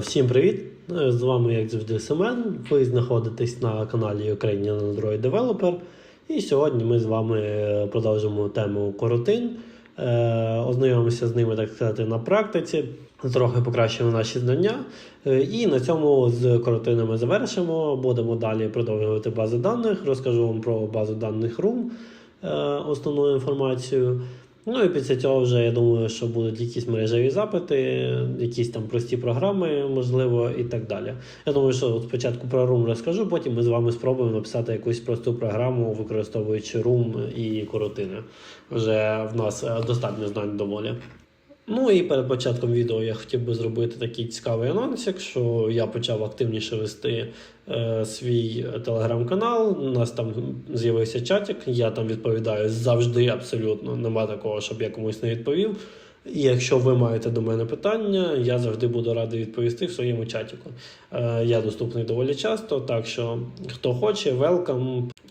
Всім привіт! Е, З вами, як завжди, Семен. Ви знаходитесь на каналі Ukrainian Android Developer. І сьогодні ми з вами е, продовжимо тему коротин. Е, Ознайомимося з ними, так сказати, на практиці. Трохи покращимо наші знання. І на цьому з коротинами завершимо. Будемо далі продовжувати бази даних. Розкажу вам про базу даних е, основну інформацію. Ну і після цього вже я думаю, що будуть якісь мережеві запити, якісь там прості програми, можливо, і так далі. Я думаю, що от спочатку про Room розкажу, потім ми з вами спробуємо написати якусь просту програму, використовуючи Room і коротини. Вже в нас е, достатньо знань доволі. Ну і перед початком відео я хотів би зробити такий цікавий анонсик, що я почав активніше вести е, свій телеграм-канал. У нас там з'явився чатик, я там відповідаю завжди абсолютно. Нема такого, щоб я комусь не відповів. І якщо ви маєте до мене питання, я завжди буду радий відповісти в своєму чатіку. Е, я доступний доволі часто, так що хто хоче.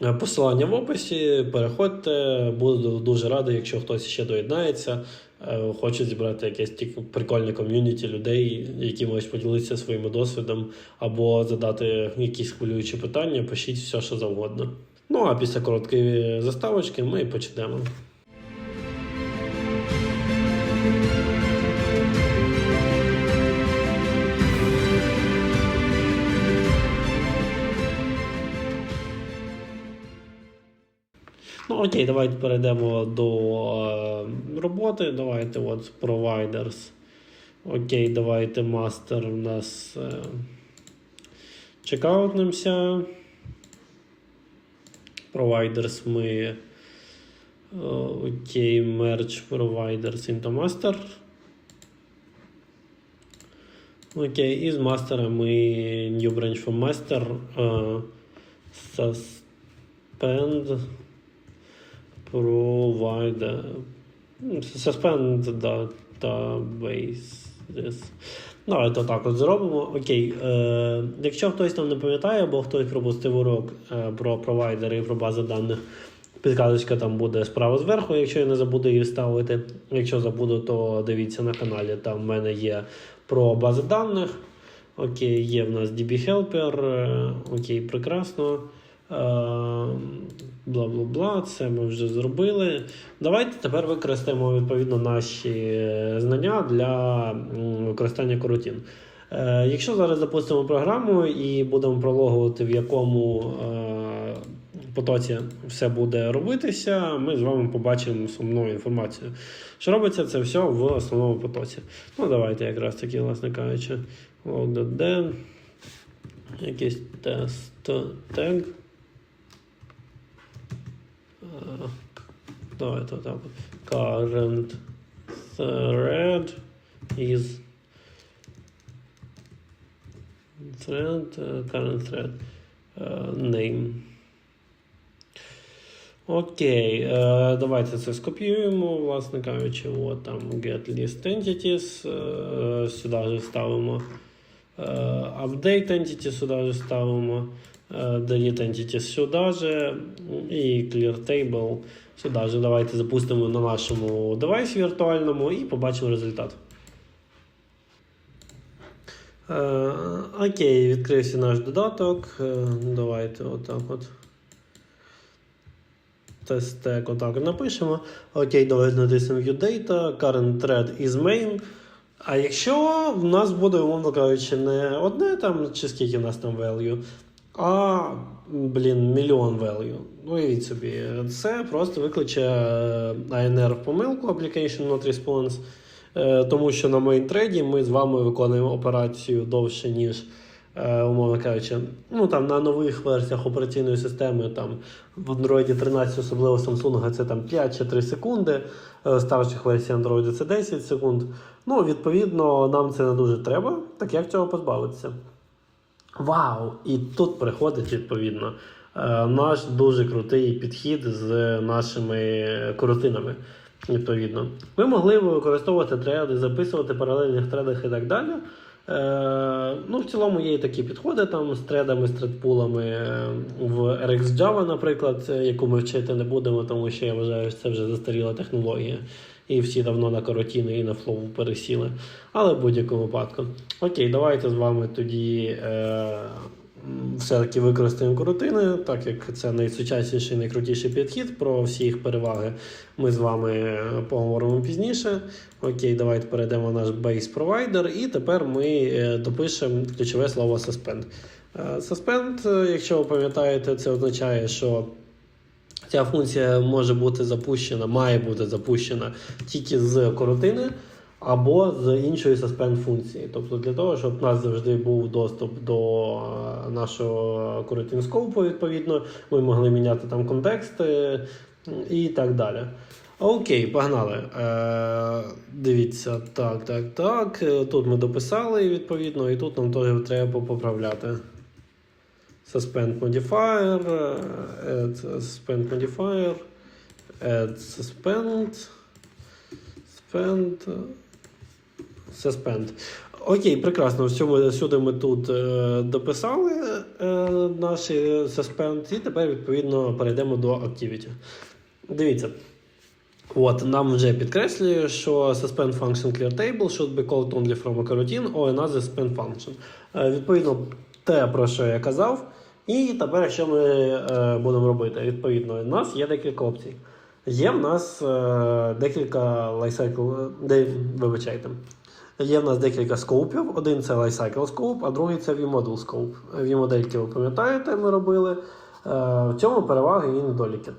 Е, Посилання в описі, переходьте, буду дуже радий, якщо хтось ще доєднається. Е, Хочу зібрати якесь прикольне ком'юніті людей, які можуть поділитися своїм досвідом або задати якісь хвилюючі питання, пишіть все, що завгодно. Ну а після короткої заставочки ми почнемо. Ну окей, давайте перейдемо до е, роботи. Давайте от providers. Окей, давайте мастер у нас е, чекаутнемося. Providers ми. е, Окей, merge providers into master. Окей, і з мастера ми new branch from master. е, suspend provider suspend database. Давайте так от зробимо. Окей. Е, якщо хтось там не пам'ятає, або хтось пропустив урок е, про провайдери і про бази даних, підказочка там буде справа зверху, якщо я не забуду її вставити. Якщо забуду, то дивіться на каналі. Там в мене є про бази даних. Окей, є в нас DB Helper. е, Окей, прекрасно. Бла бла бла, це ми вже зробили. Давайте тепер використаємо відповідно наші е, знання для використання коротін. Е, Якщо зараз запустимо програму і будемо прологувати, в якому е, потоці все буде робитися, ми з вами побачимо основну інформацію. Що робиться це все в основному потоці. Ну, давайте якраз таки, власне кажучи, load.d, якийсь тест тег. Давайте отак. Current thread is thread, е, current thread е, name. Окей, е, давайте це скопіюємо, власне кажучи, от там get list entities, сюди ставимо update entity, сюди ставимо delete entity сюди же і clear table сюди же. Давайте запустимо на нашому девайсі віртуальному і побачимо результат. Е, окей, відкрився наш додаток. Е, давайте отак от. Тестек отак напишемо. Окей, давайте натиснемо View current thread is main. А якщо в нас буде, умовно кажучи, не одне там, чи скільки в нас там value, а, блін, мільйон value. Уявіть собі, це просто викличе е, ANR помилку Application Not Response, е, тому що на мейнтреді ми з вами виконуємо операцію довше, ніж, е, умовно кажучи, ну там на нових версіях операційної системи, там в Android 13, особливо Samsung, це там 5 чи 3 секунди, старших версій Android це 10 секунд. Ну, відповідно, нам це не дуже треба, так як цього позбавитися? Вау! І тут приходить відповідно е, наш дуже крутий підхід з нашими коротинами. Відповідно, ви могли б використовувати треди, записувати в паралельних тредах і так далі. Е, ну, в цілому є і такі підходи там з тредами, з тредпулами е, в RxJava, наприклад, яку ми вчити не будемо, тому що я вважаю, що це вже застаріла технологія. І всі давно на каротіни і на флоу пересіли. Але в будь-якому випадку. Окей, давайте з вами тоді е, все-таки використаємо каротини, так як це найсучасніший, найкрутіший підхід. Про всі їх переваги ми з вами поговоримо пізніше. Окей, давайте перейдемо в наш base провайдер, і тепер ми е, допишемо ключове слово suspend. Е, Suspend, е, якщо ви пам'ятаєте, це означає, що ця функція може бути запущена, має бути запущена тільки з коротини або з іншої suspend функції. Тобто для того, щоб у нас завжди був доступ до е, нашого коротин скопу, відповідно, ми могли міняти там контексти і так далі. Окей, погнали. Е, дивіться, так, так, так. Е, Тут ми дописали відповідно, і тут нам теж треба поправляти. Suspend modifier, е, add suspend modifier, add suspend, suspend, suspend. Окей, прекрасно. Всьому, всюди ми тут е, дописали е, наші suspend, і тепер відповідно перейдемо до Activity. Дивіться. От, нам вже підкреслює, що suspend function clear table should be called only from a coroutine or another suspend function. Е, відповідно, те, про що я казав. І тепер, що ми е, будемо робити? Відповідно, у нас є декілька опцій. Є в нас е, декілька lifecycle, де, вибачайте. Є в нас декілька скопів. Один це lifecycle scope, а другий це vModel scope. V-модельки, ви пам'ятаєте, ми робили. Е, в цьому переваги і недоліки.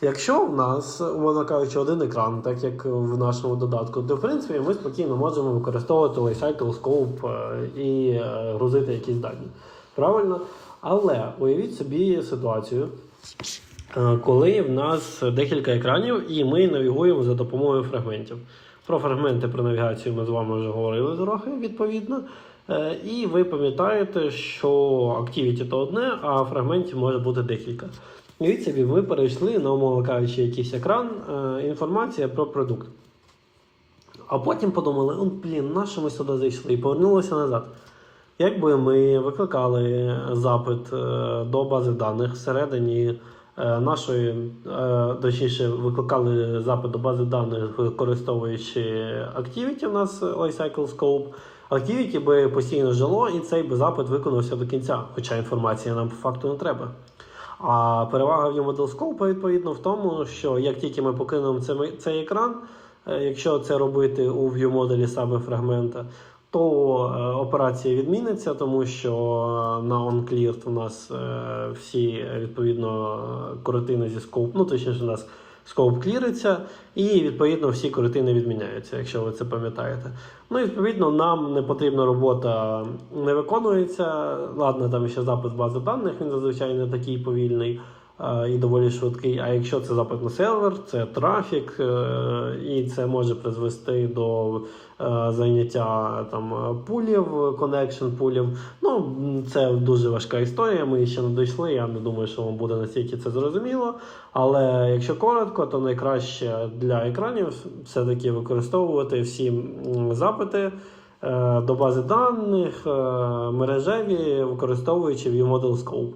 Якщо в нас, умовно кажучи, один екран, так як в нашому додатку, то в принципі ми спокійно можемо використовувати lifecycle scope е, і е, грузити якісь дані. Правильно? Але уявіть собі ситуацію, е, коли в нас декілька екранів, і ми навігуємо за допомогою фрагментів. Про фрагменти про навігацію ми з вами вже говорили трохи, відповідно. Е, І ви пам'ятаєте, що Activity то одне, а фрагментів може бути декілька. Уявіть собі, ви перейшли на, умовно кажучи, якийсь екран, е, інформація про продукт. А потім подумали, «О, блін, на що ми сюди зайшли? І повернулися назад. Якби ми викликали запит е, до бази даних всередині е, нашої, е, точніше, викликали запит до бази даних, використовуючи Activity, у нас Lifecycle Scope, Activity би постійно жило і цей би запит виконався до кінця, хоча інформації нам по факту не треба. А перевага ViewModel Scope, відповідно в тому, що як тільки ми покинемо цей, екран, е, якщо це робити у ViewModel саме фрагмента, то е, операція відміниться, тому що на OnCleared у нас е, всі відповідно коротини зі scope, ну точніше, у нас scope кліриться, і відповідно всі коротини відміняються, якщо ви це пам'ятаєте. Ну і відповідно нам не потрібна робота не виконується. Ладно, там ще запис бази даних, він зазвичай не такий повільний. І доволі швидкий. А якщо це запит на сервер, це трафік, е, і це може призвести до е, зайняття там пулів, connection пулів. Ну це дуже важка історія. Ми ще не дійшли. Я не думаю, що вам буде настільки це зрозуміло. Але якщо коротко, то найкраще для екранів все-таки використовувати всі запити. е, До бази даних мережеві, використовуючи ViewModel Scope,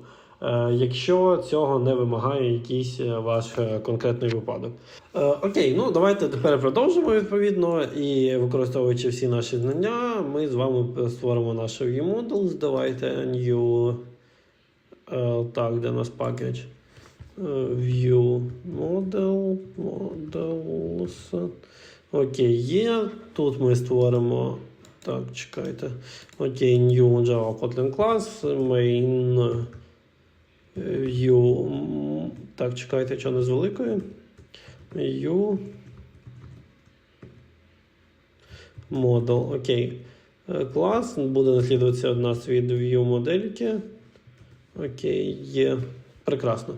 якщо цього не вимагає якийсь е, ваш е, конкретний випадок. Е, Окей, ну давайте тепер продовжимо відповідно. І використовуючи всі наші знання, ми з вами створимо наш ViewModels. Давайте new. е, Так, де нас? Е, View model, models. Окей, є. Тут ми створимо. Так, чекайте. Окей, new Java Kotlin class, main е, view. Так, чекайте, що не з великою. View. Model. Окей. Е, Клас буде наслідуватися від нас від view модельки. Окей, є. Прекрасно.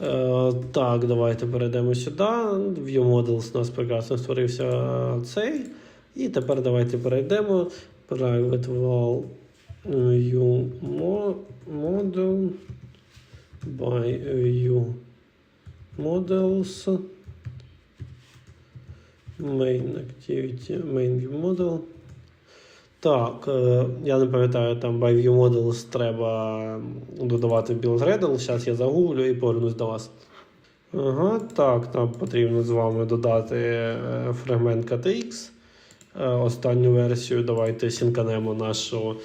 Е, так, давайте перейдемо сюди. View Models у нас прекрасно створився цей. І тепер давайте перейдемо. Private val view model by view models. Main activity, main view model. Так, е, я не пам'ятаю, там by view models треба додавати build Gradle. Зараз я загуглю і повернусь до вас. Ага, так, нам потрібно з вами додати е, фрагмент KTX. Е, Останню версію. Давайте сінканемо нашу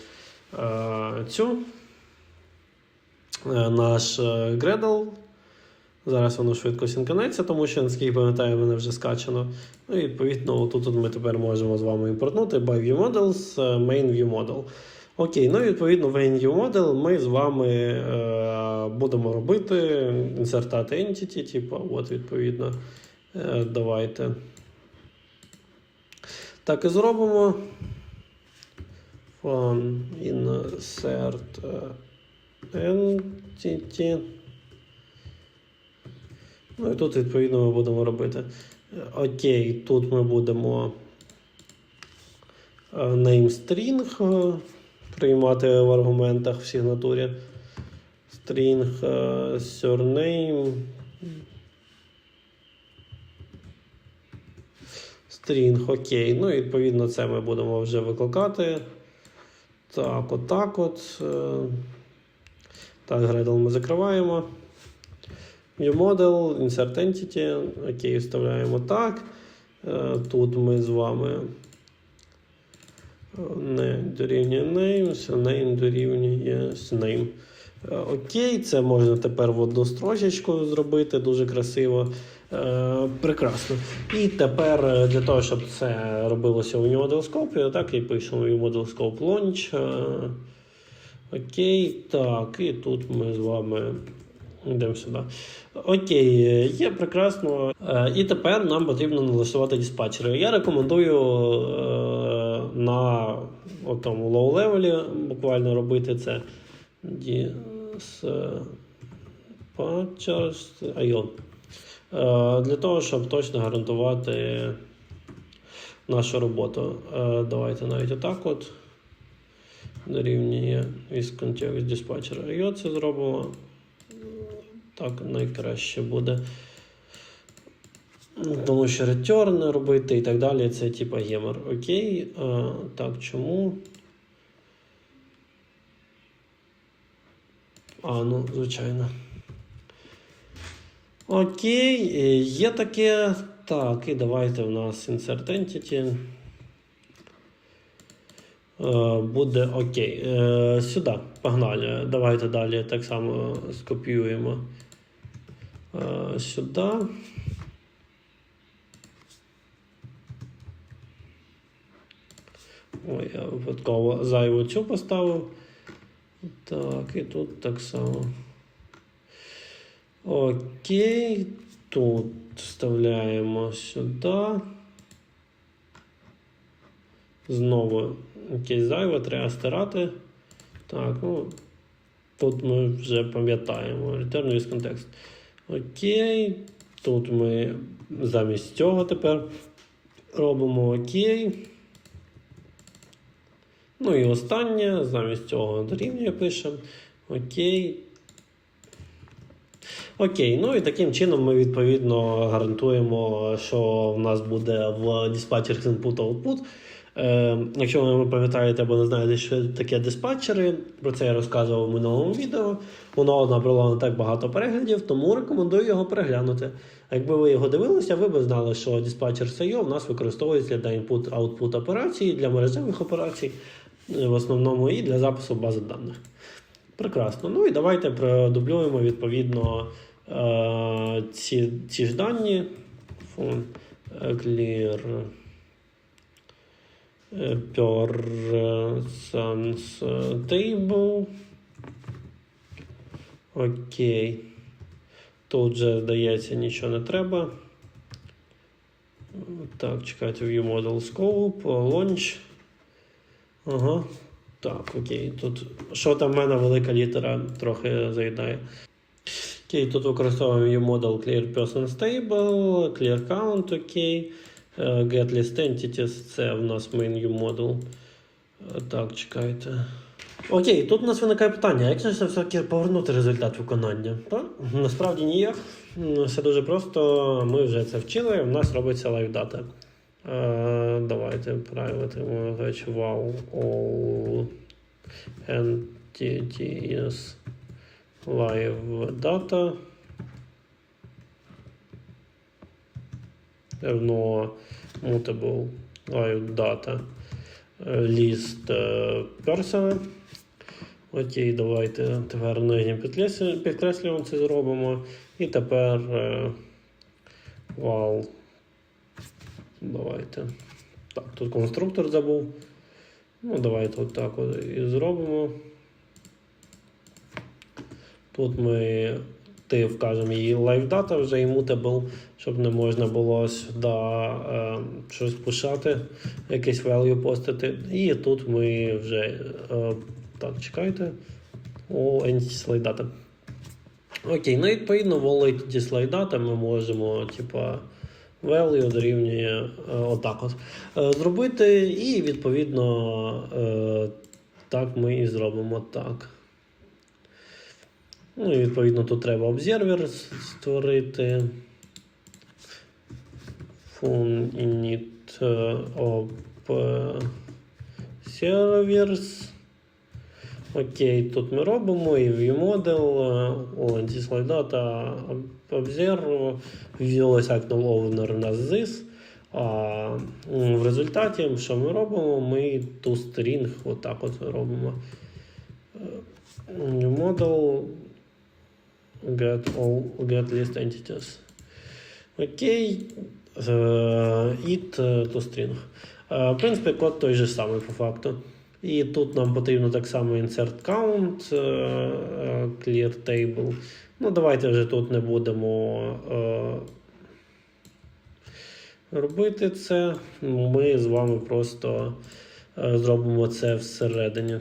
цю. Е, Наш е, Gradle. Зараз воно швидко сінканеться, тому що, наскільки пам'ятаю, мене вже скачано. Ну і відповідно, тут ми тепер можемо з вами імпортнути by view models, е, main view model. Окей, ну і відповідно в model ми з вами е, будемо робити інсертати entity, типу, от відповідно. Е, давайте. Так і зробимо. Fun insert entity. Ну і тут, відповідно, ми будемо робити. Окей, тут ми будемо е, name string е, приймати в аргументах в сигнатурі. String е, surname. String, окей. Ну, і відповідно, це ми будемо вже викликати. Так, отак от. е. Так, Gradle ми закриваємо. New model, insert entity. Окей, вставляємо так. Е, Тут ми з вами е, не дорівнює name, name дорівнює name. Е, Окей, це можна тепер в одну строчечку зробити дуже красиво. Прекрасно. І тепер для того, щоб це робилося у Model Scope, так і пишемо New Model Scope Launch. Окей, так, і тут ми з вами йдемо сюди. Окей, є прекрасно. Е, І тепер нам потрібно налаштувати диспатчери. Я рекомендую е, на тому low левелі буквально робити це. Dispatchers. Е, Для того, щоб точно гарантувати нашу роботу. Давайте навіть отак от дорівнює context dispatcher IO це зробимо. Так найкраще буде. Ну, Тому що return робити і так далі, це типа гемор. Окей. А, так, чому? А, ну, звичайно. Окей, е, є таке. Так, і давайте в нас insert entity. Е, Буде окей. Е, Сюди, погнали. Давайте далі так само скопіюємо. Е, Сюди. Ой, я випадково зайву цю поставив. Так, і тут так само. Окей. Тут вставляємо сюди. Знову якесь зайве, треба стирати. Так, ну. Тут ми вже пам'ятаємо. Return with context. Окей. Тут ми замість цього тепер робимо окей. Ну і останнє, замість цього дорівнює пишемо. Окей. Окей, ну і таким чином ми відповідно гарантуємо, що в нас буде в диспатчер input-output. Е, якщо ви пам'ятаєте або не знаєте, що таке диспатчери, про це я розказував в минулому відео. Воно набрало не так багато переглядів, тому рекомендую його переглянути. А Якби ви його дивилися, ви б знали, що диспатчер SIO в нас використовується для input-output операцій, для мережевих операцій, е, в основному і для запису бази даних. Прекрасно. Ну і давайте продублюємо відповідно е, ці, ці ж дані. Clear persons table. Окей. Тут же, здається, нічого не треба. Так, чекайте View Model Scope, Launch. Ага. Так, окей. Тут що там в мене велика літера трохи заїдає. Окей, тут використовуємо model Clear Person Stable, Clear Count. Е, Get List Entities, це в нас main model. Е, Так, чекайте. Окей, тут у нас виникає питання, як же все-таки повернути результат виконання? Так? Насправді ніяк. Все дуже просто, ми вже це вчили, у нас робиться live data. Е, давайте private wow all entities live data. Равно mutable live data list person. Окей, давайте тепер нижнім підкреслю- підкреслюємо це зробимо. І тепер е, вал. Давайте. Так, тут конструктор забув. Ну, давайте отак от і зробимо. Тут ми ти вкажемо її LiveData вже і mutable, щоб не можна було сюди е, щось пушати, якийсь value постити. І тут ми вже е, так, чекайте. All entities LiveData. Окей, ну відповідно в All entities LiveData ми можемо, типа. Value дорівнює е, отак от. Е, зробити, і відповідно е, так ми і зробимо так. Ну і відповідно тут треба обсервер створити. Fun init е. Окей, тут ми робимо і viewModel, data, observe, ввілося null owner у нас this. А в результаті, що ми робимо, ми ту string отак от робимо. Е, Model get all get list entities. Окей. Е, It е, to string. Е, В принципі, код той же самий по факту. І тут нам потрібно так само insert count, е, е, clear table. Ну, давайте вже тут не будемо е, робити це. Ми з вами просто е, зробимо це всередині.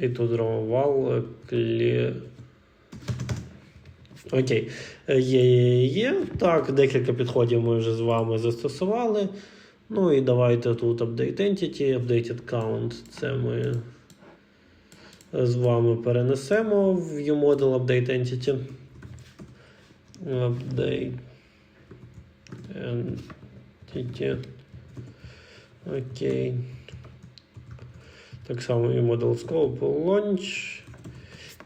І тут зробимо val clear. Окей. Е, Є, є, є. Так, декілька підходів ми вже з вами застосували. Ну і давайте тут update entity, updated count. Це ми з вами перенесемо в viewModel update entity. Update entity. Окей. Так само і model scope launch.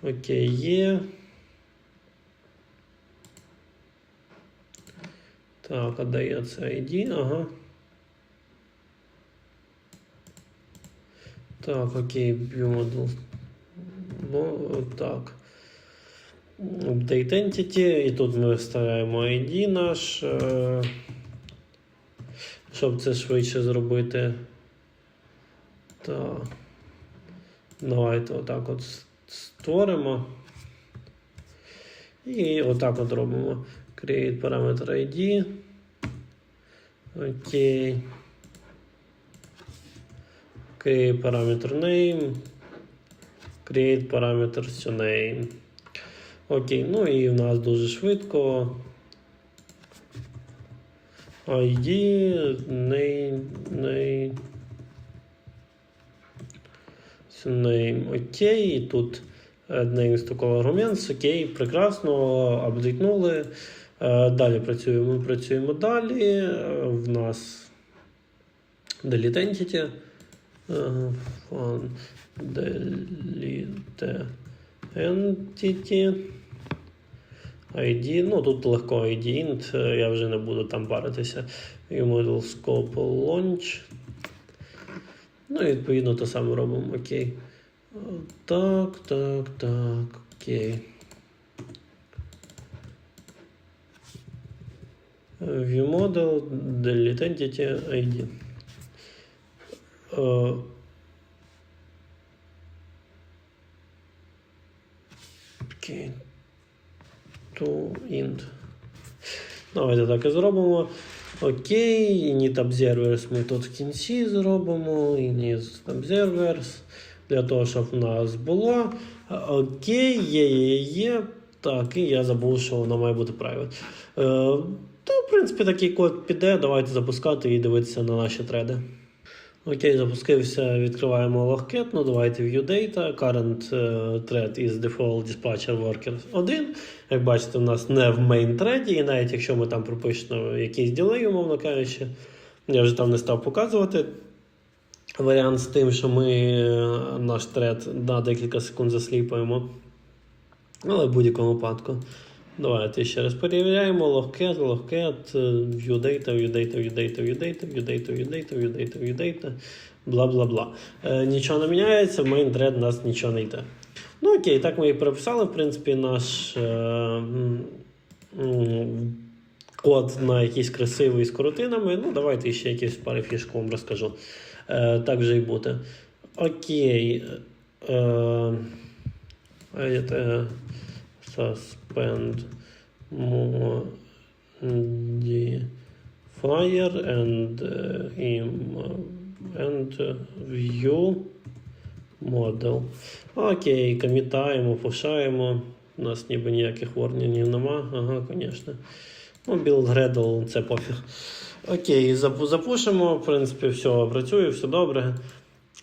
Окей, є. Так, це ID? Ага. Так, окей, viewModel. Ну, так. Update Entity. І тут ми вставляємо ID наш. е, Щоб це швидше зробити. Так. Давайте отак от створимо. І отак от робимо. Create параметр ID. Окей. Create параметр name. Create параметр name. Окей, ну і в нас дуже швидко. ID, name, name. Name, окей, тут add names to color arguments, окей, прекрасно, апдейтнули. Е, Далі працюємо. Ми працюємо далі. Е, В нас delete entity. Е, delete entity. ID. Ну, тут легко ID int, я вже не буду там паритися. Model scope launch. Ну, і відповідно те саме робимо. Окей. Так, так, так, окей. View model, delete entity, ID. Е, Окей. To int. Давайте так і зробимо. Окей, init observers ми тут в кінці зробимо. Init observers. Для того, щоб в нас було. Окей, є, є, є. Так, і я забув, що воно має бути private. Е, то, в принципі, такий код піде. Давайте запускати і дивитися на наші треди. Окей, запустився, відкриваємо логкет. Ну, давайте view data. Current е, thread is default dispatcher worker 1. Як бачите, у нас не в main thread, і навіть якщо ми там пропишемо якийсь ділей, умовно кажучи, я вже там не став показувати. Варіант з тим, що ми е, наш тред на декілька секунд засліпаємо. Але в будь-якому випадку Давайте ще раз перевіряємо. Логкет, логкет, view data, view data, view data, view data, view data, view data, view data, view data, бла бла бла. Е, нічого не міняється, в main thread у нас нічого не йде. Ну окей, так ми і переписали, в принципі, наш е, код на якийсь красивий з коротинами. Ну, давайте ще якісь пару фішок вам розкажу. Е, так же і буде. Окей. Е, это suspend modifier and uh, and uh, view model. Окей, комітаємо, пушаємо. У нас ніби ніяких ворнінів нема. Ага, звісно. Ну, build Gradle, це пофіг. Окей, запушимо. В принципі, все працює, все добре.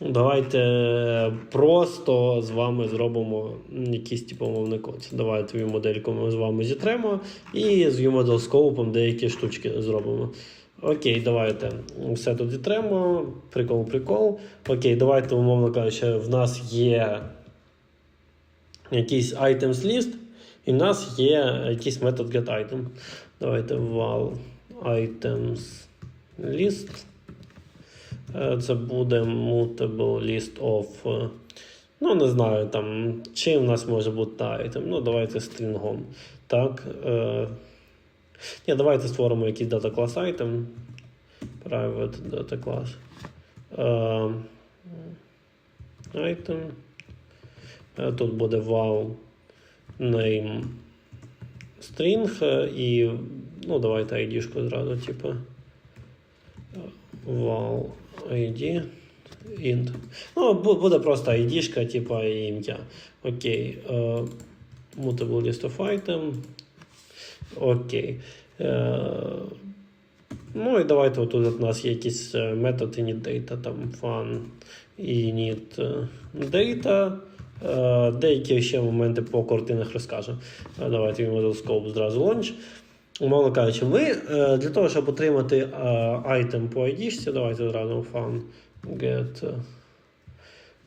Давайте просто з вами зробимо якийсь типу код. Давайте view модельку ми з вами зітремо і з view деякі штучки зробимо. Окей, давайте все тут зітремо. Прикол, прикол. Окей, давайте, умовно кажучи, в нас є якийсь items list, і в нас є якийсь метод getItem. Давайте val items list. Е, Це буде mutable list of. е, Ну, не знаю, там, чим в нас може бути item. Ну, давайте стрінгом. Так. Е, ні, давайте створимо якийсь data class item. Private data class. Е, item. Е, Тут буде val name string е, і. Ну, давайте ID-шку зразу, типу. Val ID. Int. Ну, буде просто ID-шка, типа ім'я. Окей. Е, mutable list of item. Окей. Е, ну і давайте отут у нас є якийсь е, метод init data, там fun init data. Е, Деякі ще моменти по картинах розкажу. Е, Давайте model scope зразу launch. Умовно кажучи, ми е, для того, щоб отримати е, item по ID, давайте зразу fun get е,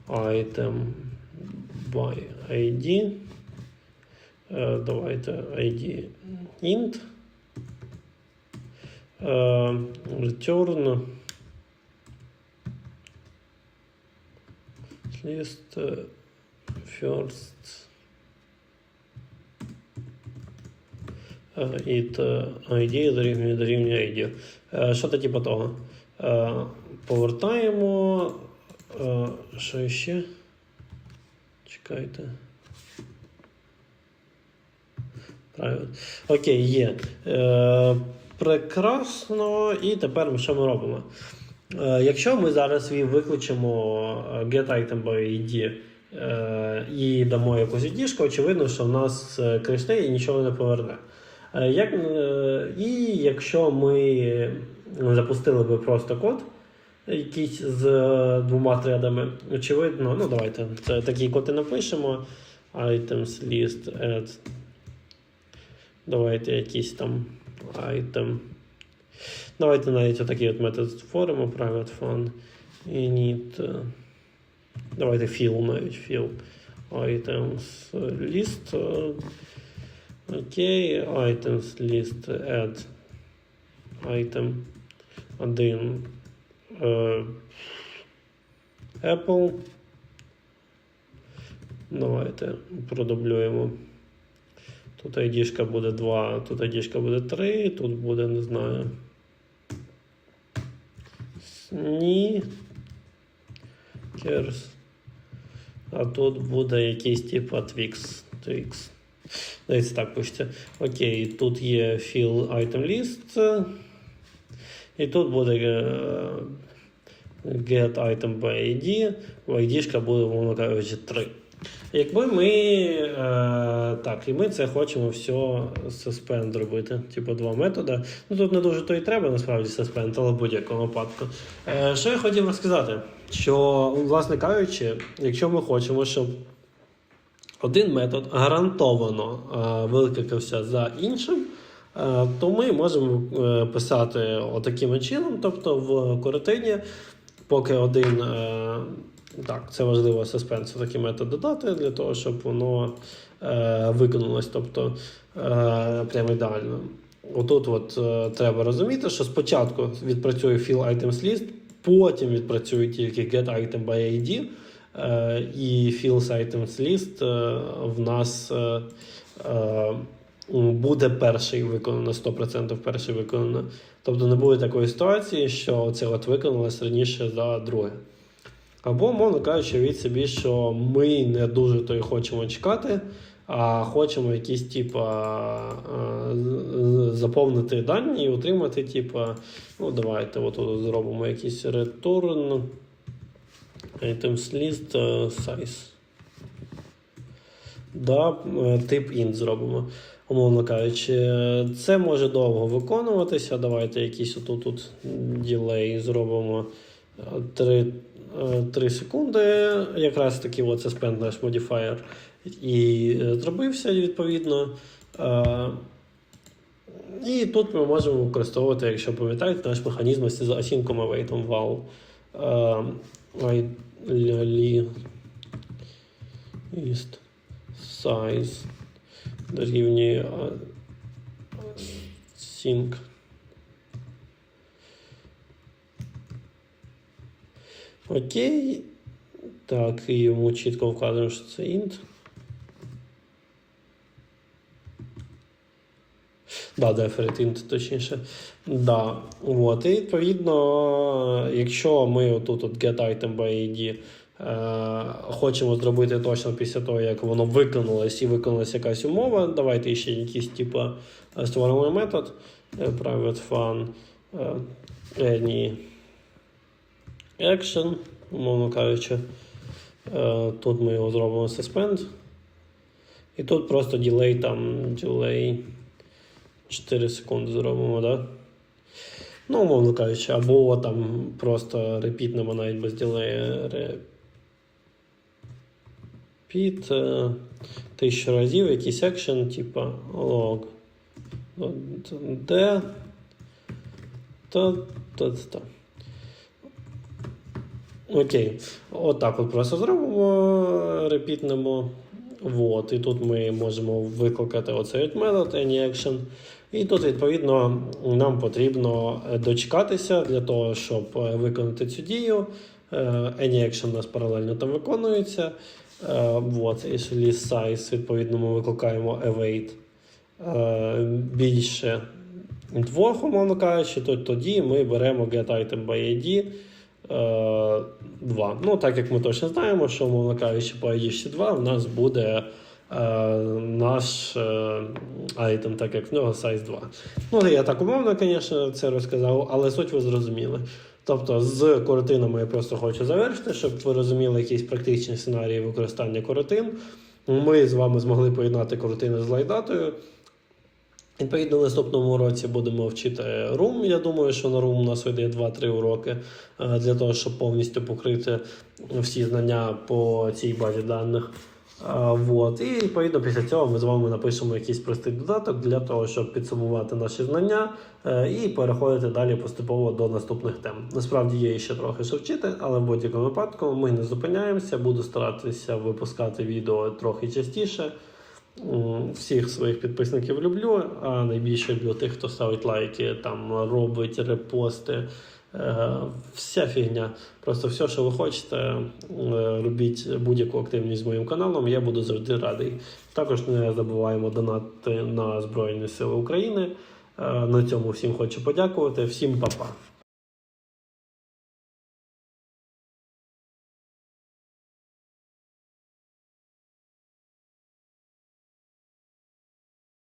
item by ID. Давайте ID int. Return list first it е, ID дорівнює дорівнює ID. Е, Що то типу того? Е, Повертаємо. е, Що ще? Чекайте. Правильно. Окей, є. Прекрасно. І тепер що ми робимо? Якщо ми зараз е, getItem by ID і дамо якусь ID, очевидно, що в нас кришне і нічого не поверне. Е, як, е, і якщо ми запустили би просто код, якийсь з е, двома тредами, очевидно, ну давайте це такий код і напишемо. Items list add. Давайте якийсь там item. Давайте навіть отакий от метод створимо private fun. init. Давайте fill навіть fill. Items list. Окей, items list add item 1 е, Apple. Давайте продублюємо. Тут ID буде 2, тут ID буде 3, тут буде, не знаю. Сні. Керс. А тут буде якийсь типу Twix. Twix. Дивіться, так пишеться. Окей, тут є fill item list. І тут буде е, get item by ID. ID буде, умовно кажучи, 3. Якби ми е, так, і ми це хочемо все suspend робити, типу два методи. Ну тут не дуже то і треба насправді suspend, але в будь-якому випадку. Е, що я хотів розказати? Що, власне кажучи, якщо ми хочемо, щоб один метод гарантовано е, викликався за іншим, е, то ми можемо е, писати отаким чином, тобто в коротині, поки один. Так, це важливо суспенсу такий метод додати для того, щоб воно виконалось. Тобто прямо ідеально. Отут от, треба розуміти, що спочатку відпрацює fill items list, потім відпрацює тільки get item by ID. Е, і fields items list в нас е, е, буде перший виконано, 100% перший виконано. Тобто не буде такої ситуації, що це от виконалось раніше за друге. Або, мовно кажучи, від собі, що ми не дуже то й хочемо чекати, а хочемо якісь, типа, заповнити дані і отримати, типа, ну давайте отут зробимо якийсь return items list е, size. Да, е, тип int зробимо. Умовно кажучи, Е, це може довго виконуватися. Давайте якийсь отут тут ділей зробимо 3, 3 секунди. Якраз таки оце spend наш modifier. І е, зробився відповідно. Е, І тут ми можемо використовувати, якщо пам'ятаєте, наш механізм з async await val. Е, li- list size дорівнює е, sync. Окей. Так, і йому чітко вказуємо, що це int. Да, deferred int, точніше. Да. От. І відповідно, якщо ми отут от get item by ID е, хочемо зробити точно після того, як воно виконалось і виконалась якась умова, давайте ще якийсь типу створимо метод е, private fun е, any action, умовно кажучи. Е, Тут ми його зробимо suspend. І тут просто delay там delay 4 секунди зробимо, да? Ну, умовно кажучи, або там просто репітнемо навіть без ділею. Repeat е, тисячу разів, якийсь екшен, типа log. Де. Та, та, та. Окей. Отак от просто зробимо, репітнемо. Вот. І тут ми можемо викликати оцей от метод AnyAction. І тут, відповідно, нам потрібно е, дочекатися для того, щоб е, виконати цю дію. Е, AnyAction у нас паралельно там виконується. Вот. І list size, відповідно, ми викликаємо await більше двох, умовно кажучи, то тоді ми беремо get item by ID. 2. Ну, так як ми точно знаємо, що, умовно кажучи, по ID 2 в нас буде наш е, item, так як в нього size 2. Ну, я так умовно, звісно, це розказав, але суть ви зрозуміли. Тобто з коротинами я просто хочу завершити, щоб ви розуміли якісь практичні сценарії використання коротин. Ми з вами змогли поєднати коротини з лайдатою. Відповідно, в наступному році будемо вчити Room. Я думаю, що на Room у нас вийде 2-3 уроки е, для того, щоб повністю покрити всі знання по цій базі даних. Вот. І відповідно після цього ми з вами напишемо якийсь простий додаток для того, щоб підсумувати наші знання е, і переходити далі поступово до наступних тем. Насправді є ще трохи що вчити, але в будь-якому випадку ми не зупиняємося. Буду старатися випускати відео трохи частіше. Всіх своїх підписників люблю, а найбільше люблю тих, хто ставить лайки, там робить репости. Е, Вся фігня. Просто все, що ви хочете, е, робіть будь-яку активність з моїм каналом, я буду завжди радий. Також не забуваємо донати на Збройні Сили України. Е, На цьому всім хочу подякувати. Всім па-па.